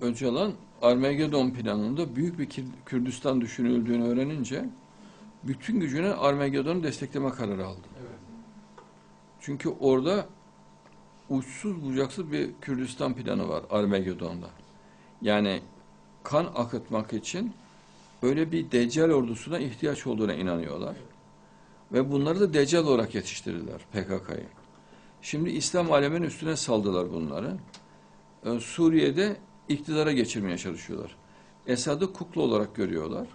Öcalan Armagedon planında büyük bir Kürdistan düşünüldüğünü öğrenince bütün gücüne Armagedon'u destekleme kararı aldı. Evet. Çünkü orada uçsuz bucaksız bir Kürdistan planı var Armagedon'da. Yani kan akıtmak için öyle bir Deccal ordusuna ihtiyaç olduğuna inanıyorlar. Ve bunları da Deccal olarak yetiştirdiler PKK'yı. Şimdi İslam aleminin üstüne saldılar bunları. Ee, Suriye'de iktidara geçirmeye çalışıyorlar. Esad'ı kukla olarak görüyorlar.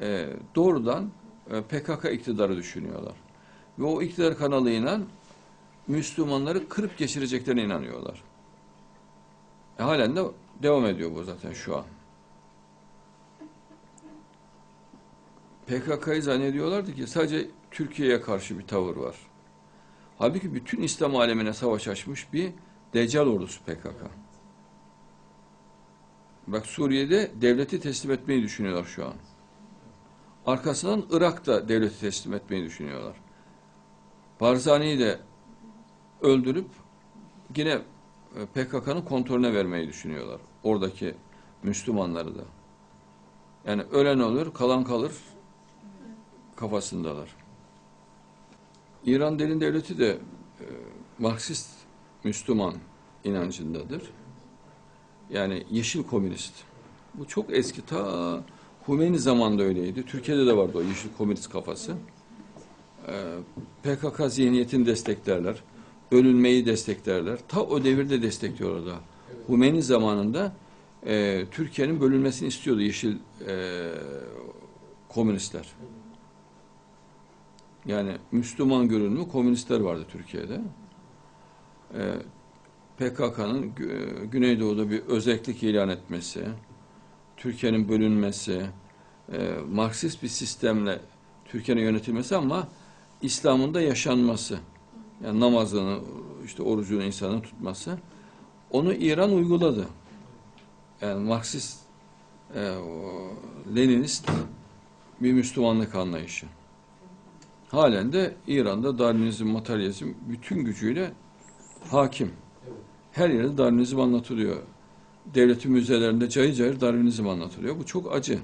Ee, doğrudan e, PKK iktidarı düşünüyorlar. Ve o iktidar kanalıyla Müslümanları kırıp geçireceklerine inanıyorlar. E, halen de devam ediyor bu zaten şu an. PKK'yı zannediyorlardı ki sadece Türkiye'ye karşı bir tavır var. Halbuki bütün İslam alemine savaş açmış bir Deccal ordusu PKK. Bak Suriye'de devleti teslim etmeyi düşünüyorlar şu an. Arkasından Irak'ta devleti teslim etmeyi düşünüyorlar. Barzani'yi de öldürüp yine e, PKK'nın kontrolüne vermeyi düşünüyorlar. Oradaki Müslümanları da. Yani ölen olur, kalan kalır kafasındalar. İran derin devleti de e, Marksist Müslüman inancındadır. Yani yeşil komünist. Bu çok eski ta Hümeyni zamanında öyleydi. Türkiye'de de vardı o yeşil komünist kafası. Ee, PKK zihniyetini desteklerler. Bölünmeyi desteklerler. Ta o devirde destekliyorlar da. Hümeyni zamanında e, Türkiye'nin bölünmesini istiyordu yeşil e, komünistler. Yani Müslüman görünümlü komünistler vardı Türkiye'de. Ee, PKK'nın Gü- Güneydoğu'da bir özellik ilan etmesi, Türkiye'nin bölünmesi, e, Marksist bir sistemle Türkiye'nin yönetilmesi ama İslam'ın da yaşanması. Yani namazını, işte orucunu insanın tutması. Onu İran uyguladı. Yani Marksist, e, Leninist bir Müslümanlık anlayışı. Halen de İran'da Darwinizm, materyalizm bütün gücüyle hakim. Her yerde Darwinizm anlatılıyor. Devletin müzelerinde cayır cayır Darwinizm anlatılıyor. Bu çok acı.